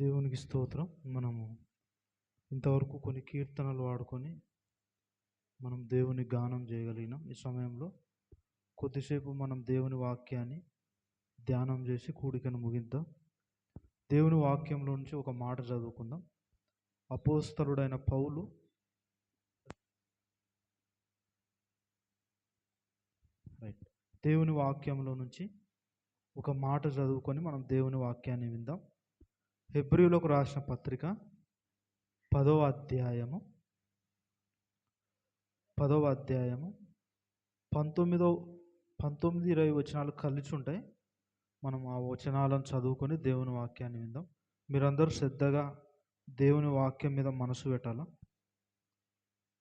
దేవునికి స్తోత్రం. మనము ఇంతవరకు కొన్ని కీర్తనలు వాడుకొని మనం దేవుని గానం చేయగలిగినాం. ఈ సమయంలో కొద్దిసేపు మనం దేవుని వాక్యాన్ని ధ్యానం చేసి కూడికను ముగిద్దాం. దేవుని వాక్యంలో నుంచి ఒక మాట చదువుకుందాం. అపోస్తలుడైన పౌలు రైట్. దేవుని వాక్యంలో నుంచి ఒక మాట చదువుకొని మనం దేవుని వాక్యాన్ని విందాం. హెబ్రియులకు రాసిన పత్రిక పదవ అధ్యాయము పదవ అధ్యాయము పంతొమ్మిదో పంతొమ్మిది ఇరవై వచనాలు కలిసి ఉంటాయి. మనం ఆ వచనాలను చదువుకొని దేవుని వాక్యాన్ని విందాం. మీరందరూ శ్రద్ధగా దేవుని వాక్యం మీద మనసు పెట్టాల?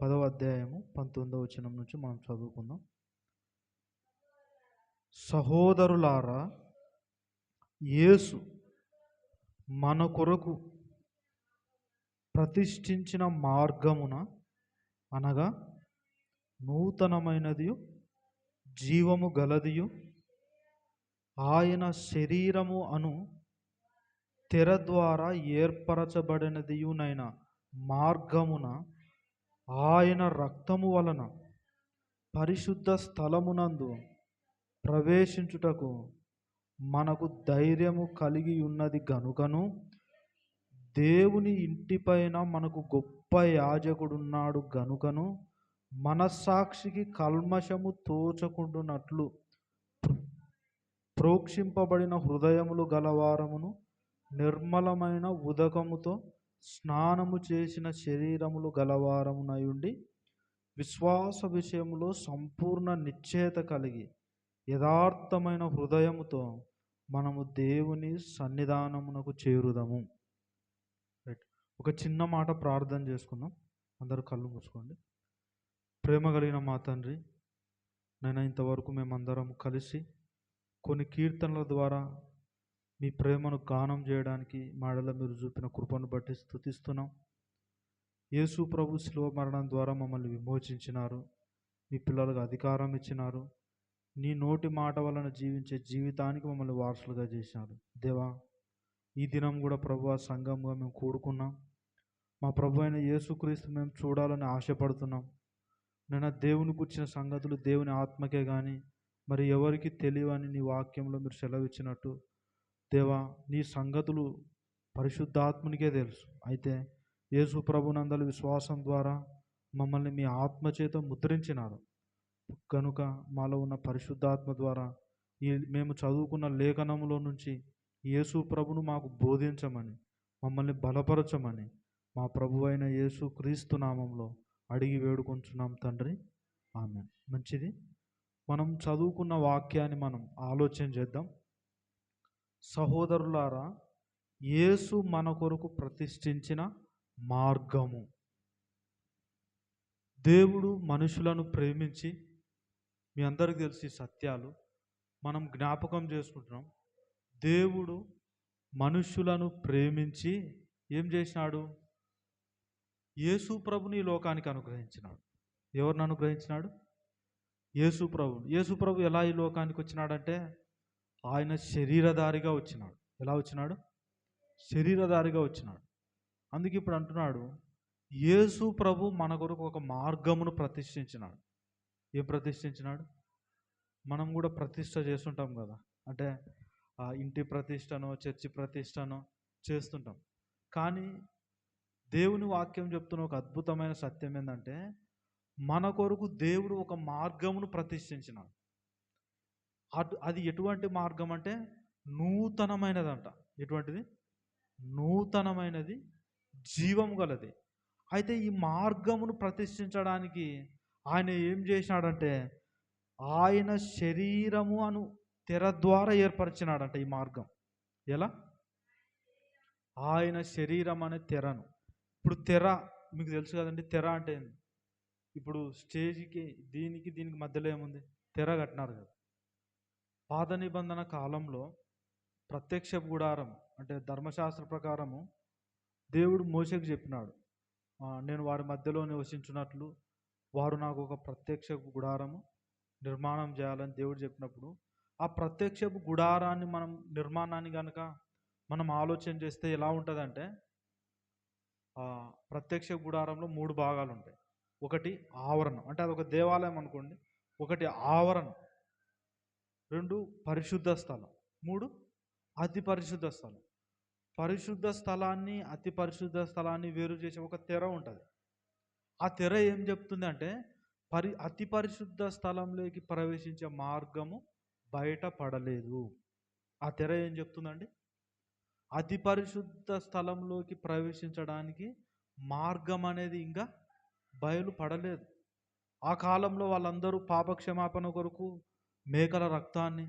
పదవ అధ్యాయము పంతొమ్మిదవ వచనం నుంచి మనం చదువుకుందాం. సహోదరులారా యేసు మన కొరకు ప్రతిష్ఠించిన మార్గమున అనగా నూతనమైనదియు జీవము గలదియు ఆయన శరీరము అను తెర ద్వారా ఏర్పరచబడినదియునైన మార్గమున ఆయన రక్తము వలన పరిశుద్ధ స్థలమునందు ప్రవేశించుటకు మనకు ధైర్యము కలిగి ఉన్నది గనుకను దేవుని ఇంటిపైన మనకు గొప్ప యాజకుడున్నాడు గనుకను మనస్సాక్షికి కల్మషము తోచకుండునట్లు ప్రోక్షింపబడిన హృదయములు గలవారమును నిర్మలమైన ఉదకముతో స్నానము చేసిన శరీరములు గలవారమునయుండి విశ్వాస విషయంలో సంపూర్ణ నిశ్చేత కలిగి యథార్థమైన హృదయముతో మనము దేవుని సన్నిధానమునకు చేరుదము. రైట్. ఒక చిన్న మాట ప్రార్థన చేసుకుందాం. అందరూ కళ్ళు మూసుకోండి. ప్రేమ కలిగిన మా తండ్రి నేను ఇంతవరకు మేమందరం కలిసి కొన్ని కీర్తనల ద్వారా మీ ప్రేమను గానం చేయడానికి మాడల మీరు చూపిన కృపను బట్టి స్థుతిస్తున్నాం. యేసు ప్రభు శిలువ మరణం ద్వారా మమ్మల్ని విమోచించినారు. మీ పిల్లలకు అధికారం ఇచ్చినారు. నీ నోటి మాట వలన జీవించే జీవితానికి మమ్మల్ని వారసులుగా చేసినారు దేవా ఈ దినం కూడా ప్రభు సంఘంగా మేము కూడుకున్నాం. మా ప్రభు అయిన యేసుక్రీస్తు మేము చూడాలని ఆశపడుతున్నాం. నేను దేవుని గుర్చిన సంగతులు దేవుని ఆత్మకే కానీ మరి ఎవరికి తెలియవని నీ వాక్యంలో మీరు సెలవిచ్చినట్టు దేవా నీ సంగతులు పరిశుద్ధాత్మునికే తెలుసు. అయితే యేసు ప్రభునందల విశ్వాసం ద్వారా మమ్మల్ని మీ ఆత్మచేత ముద్రించినారు. కనుక మాలో ఉన్న పరిశుద్ధాత్మ ద్వారా ఈ మేము చదువుకున్న లేఖనములో నుంచి యేసు ప్రభును మాకు బోధించమని మమ్మల్ని బలపరచమని మా ప్రభు అయిన యేసు క్రీస్తు నామంలో అడిగి వేడుకుంటున్నాం తండ్రి. ఆమె మంచిది? మనం చదువుకున్న వాక్యాన్ని మనం ఆలోచన చేద్దాం. సహోదరులారా యేసు మన కొరకు ప్రతిష్ఠించిన మార్గము. దేవుడు మనుషులను ప్రేమించి మీ అందరికీ తెలిసి సత్యాలు. మనం జ్ఞాపకం చేసుకుంటున్నాం. దేవుడు మనుషులను ప్రేమించి ఏం చేసినాడు? యేసు ప్రభుని ఈ లోకానికి అనుగ్రహించినాడు. ఎవరిని అనుగ్రహించినాడు? యేసు ప్రభు యేసు ప్రభు ఎలా ఈ లోకానికి వచ్చినాడంటే ఆయన శరీరధారిగా వచ్చినాడు. ఎలా వచ్చినాడు? శరీరధారిగా వచ్చినాడు. అందుకే ఇప్పుడు అంటున్నాడు యేసు ప్రభు మన కొరకు ఒక మార్గమును ప్రతిష్ఠించినాడు. ఏం ప్రతిష్ఠించినాడు? మనం కూడా ప్రతిష్ట చేస్తుంటాం కదా. అంటే ఆ ఇంటి ప్రతిష్టనో చర్చి ప్రతిష్టనో చేస్తుంటాం. కానీ దేవుని వాక్యం చెప్తున్న ఒక అద్భుతమైన సత్యం ఏంటంటే మన కొరకు దేవుడు ఒక మార్గమును ప్రతిష్ఠించినాడు. అటు అది ఎటువంటి మార్గం అంటే నూతనమైనదంట. ఎటువంటిది? నూతనమైనది జీవం గలది. అయితే ఈ మార్గమును ప్రతిష్ఠించడానికి ఆయన ఏం చేసినాడంటే ఆయన శరీరము అను తెర ద్వారా ఏర్పరిచినాడంట ఈ మార్గం. ఎలా? ఆయన శరీరం అనే తెరను. ఇప్పుడు తెర మీకు తెలుసు కదండి తెర అంటే ఏంది? ఇప్పుడు స్టేజ్కి దీనికి దీనికి మధ్యలో ఏముంది? తెర కట్టినారు కదా. పాద నిబంధన కాలంలో ప్రత్యక్ష గుడారం అంటే ధర్మశాస్త్ర ప్రకారము దేవుడు మోసకు చెప్పినాడు. నేను వారి మధ్యలో నివసించున్నట్లు వారు నాకు ఒక ప్రత్యక్ష గుడారము నిర్మాణం చేయాలని దేవుడు చెప్పినప్పుడు ఆ ప్రత్యక్షపు గుడారాన్ని మనం నిర్మాణాన్ని కనుక మనం ఆలోచన చేస్తే ఎలా ఉంటుందంటే ప్రత్యక్ష గుడారంలో మూడు భాగాలు ఉంటాయి. ఒకటి ఆవరణం అంటే అది ఒక దేవాలయం అనుకోండి. ఒకటి ఆవరణం రెండు పరిశుద్ధ స్థలం మూడు అతి పరిశుద్ధ స్థలం. పరిశుద్ధ స్థలాన్ని అతి పరిశుద్ధ స్థలాన్ని వేరు చేసే ఒక తెర ఉంటుంది. ఆ తెర ఏం చెప్తుంది అంటే పరి అతి పరిశుద్ధ స్థలంలోకి ప్రవేశించే మార్గము బయట పడలేదు. ఆ తెర ఏం చెప్తుందండి? అతి పరిశుద్ధ స్థలంలోకి ప్రవేశించడానికి మార్గం అనేది ఇంకా బయలు పడలేదు. ఆ కాలంలో వాళ్ళందరూ పాపక్షమాపణ కొరకు మేకల రక్తాన్ని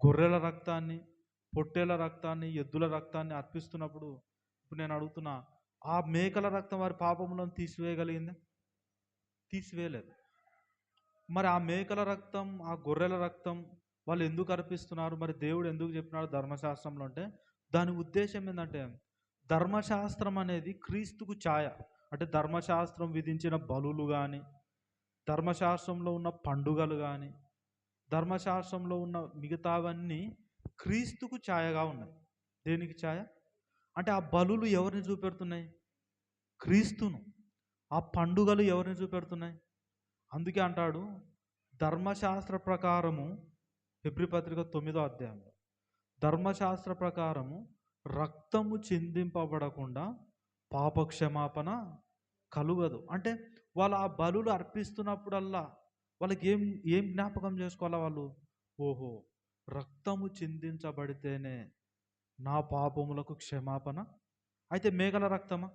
గొర్రెల రక్తాన్ని పొట్టేల రక్తాన్ని ఎద్దుల రక్తాన్ని అర్పిస్తున్నప్పుడు ఇప్పుడు నేను అడుగుతున్నా ఆ మేకల రక్తం వారి పాపములను తీసివేయగలిగిందా? తీసివేయలేదు. మరి ఆ మేకల రక్తం ఆ గొర్రెల రక్తం వాళ్ళు ఎందుకు అర్పిస్తున్నారు? మరి దేవుడు ఎందుకు చెప్పినాడు ధర్మశాస్త్రంలో అంటే దాని ఉద్దేశం ఏంటంటే ధర్మశాస్త్రం అనేది క్రీస్తుకు ఛాయ. అంటే ధర్మశాస్త్రం విధించిన బలులు కానీ ధర్మశాస్త్రంలో ఉన్న పండుగలు కానీ ధర్మశాస్త్రంలో ఉన్న మిగతావన్నీ క్రీస్తుకు ఛాయగా ఉన్నాయి. దేనికి ఛాయ? అంటే ఆ బలులు ఎవరిని చూపెడుతున్నాయి? క్రీస్తును. ఆ పండుగలు ఎవరిని చూపెడుతున్నాయి? అందుకే అంటాడు ధర్మశాస్త్ర ప్రకారము ఫిబ్రి పత్రిక తొమ్మిదో అధ్యాయంలో ధర్మశాస్త్ర ప్రకారము రక్తము చిందింపబడకుండా పాపక్షమాపణ కలుగదు. అంటే వాళ్ళు ఆ బలులు అర్పిస్తున్నప్పుడల్లా వాళ్ళకి ఏం ఏం జ్ఞాపకం చేసుకోవాలా వాళ్ళు? ఓహో రక్తము చిందించబడితేనే నా పాపములకు క్షమాపణ. అయితే మేఘల రక్తమా?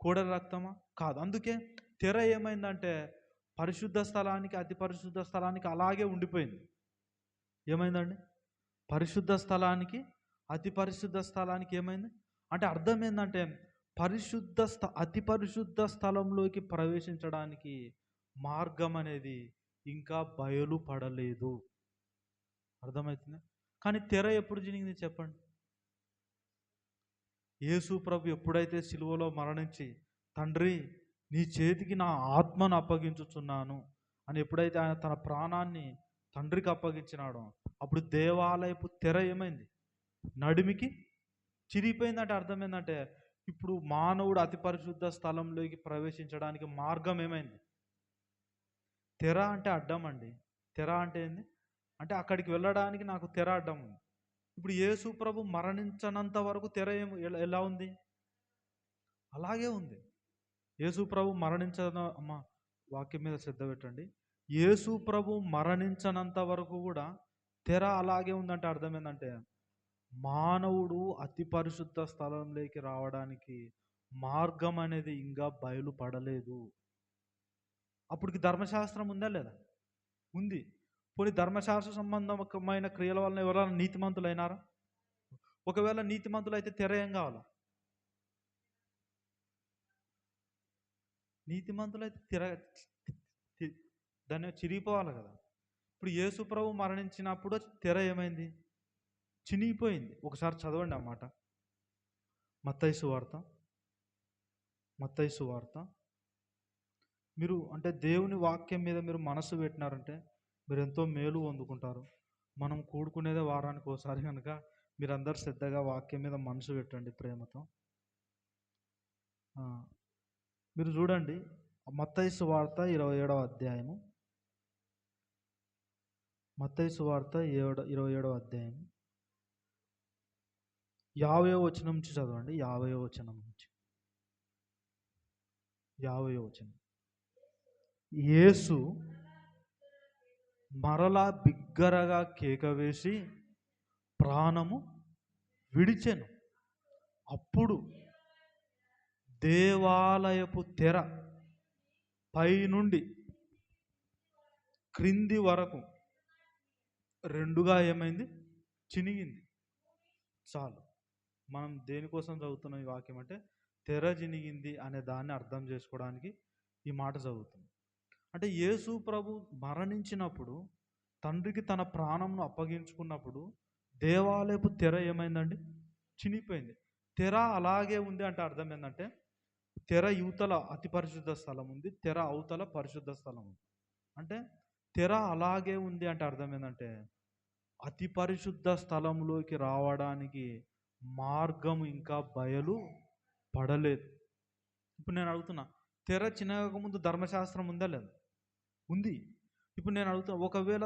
కోడల రక్తమా? కాదు. అందుకే తెర ఏమైందంటే పరిశుద్ధ స్థలానికి అతి పరిశుద్ధ స్థలానికి అలాగే ఉండిపోయింది. ఏమైందండి? పరిశుద్ధ స్థలానికి అతి పరిశుద్ధ స్థలానికి ఏమైంది? అంటే అర్థం ఏంటంటే పరిశుద్ధ స్థ అతి పరిశుద్ధ స్థలంలోకి ప్రవేశించడానికి మార్గం అనేది ఇంకా బయలుపడలేదు. అర్థమవుతుంది కానీ తెర ఎప్పుడు జరిగింది చెప్పండి. యేసు ప్రభు ఎప్పుడైతే సిలువలో మరణించి తండ్రి నీ చేతికి నా ఆత్మను అప్పగించుచున్నాను అని ఎప్పుడైతే ఆయన తన ప్రాణాన్ని తండ్రికి అప్పగించినాడో అప్పుడు దేవాలయపు తెర ఏమైంది? నడిమికి చిరిగిపోయిందంటే అర్థం ఏంటంటే ఇప్పుడు మానవుడు అతి పరిశుద్ధ స్థలంలోకి ప్రవేశించడానికి మార్గం ఏమైంది? తెర అంటే అడ్డం అండి. తెర అంటే ఏంది? అంటే అక్కడికి వెళ్ళడానికి నాకు తెర అడ్డం ఉంది. ఇప్పుడు యేసు ప్రభు మరణించనంత వరకు తెర ఎలా- ఎలా ఉంది? అలాగే ఉంది. యేసు ప్రభు మరణించన అమ్మ వాక్యం మీద శ్రద్ధ పెట్టండి. యేసు ప్రభు మరణించనంత వరకు కూడా తెర అలాగే ఉందంటే అర్థమైందంటే మానవుడు అతి పరిశుద్ధ స్థలంలోకి రావడానికి మార్గం అనేది ఇంకా బయలుపడలేదు. అప్పటికి ధర్మశాస్త్రం ఉందా లేదా? ఉంది. పోనీ ధర్మశాస్త్ర సంబంధమైన క్రియల వలన ఎవరైనా నీతిమంతులైనారా? ఒకవేళ నీతిమంతులు అయితే తెర ఏం కావాలా? నీతిమంతులు అయితే తెర దాన్ని చిరిగిపోవాలి కదా. ఇప్పుడు యేసు ప్రభు మరణించినప్పుడు తెర ఏమైంది? చినిగిపోయింది. ఒకసారి చదవండి అన్నమాట మత్తైసు వార్త మత్తైసు వార్త మీరు అంటే దేవుని వాక్యం మీద మీరు మనసు పెట్టినారంటే మీరు ఎంతో మేలు పొందుకుంటారు. మనం కూడుకునేదే వారానికి ఒకసారి కనుక మీరందరూ శ్రద్ధగా వాక్యం మీద మనసు పెట్టండి ప్రేమతో. మీరు చూడండి మత్తైసు వార్త ఇరవై ఏడవ అధ్యాయము. మత్తైసు వార్త ఏడ ఇరవై ఏడవ అధ్యాయం యాభై వచనం నుంచి చదవండి. యాభై వచనం నుంచి. యాభై వచనం. యేసు మరలా బిగ్గరగా కేక వేసి ప్రాణము విడిచెను. అప్పుడు దేవాలయపు తెర పైనుండి క్రింది వరకు రెండుగా ఏమైంది? చినిగింది. చాలు. మనం దేనికోసం చదువుతున్నాం ఈ వాక్యం అంటే తెర చినిగింది అనే దాన్ని అర్థం చేసుకోవడానికి ఈ మాట చదువుతుంది అంటే యేసు ప్రభు మరణించినప్పుడు తండ్రికి తన ప్రాణంను అప్పగించుకున్నప్పుడు దేవాలయపు తెర ఏమైందండి? చినిపోయింది తెర అలాగే ఉంది అంటే అర్థం ఏంటంటే తెర యువతల అతి పరిశుద్ధ స్థలం ఉంది తెర అవతల పరిశుద్ధ స్థలం ఉంది. అంటే తెర అలాగే ఉంది అంటే అర్థం ఏంటంటే అతి పరిశుద్ధ స్థలంలోకి రావడానికి మార్గం ఇంకా బయలు పడలేదు. ఇప్పుడు నేను అడుగుతున్నా తెర చినగక ముందు ధర్మశాస్త్రం ఉందా లేదా? ఉంది. ఇప్పుడు నేను అడుగుతా ఒకవేళ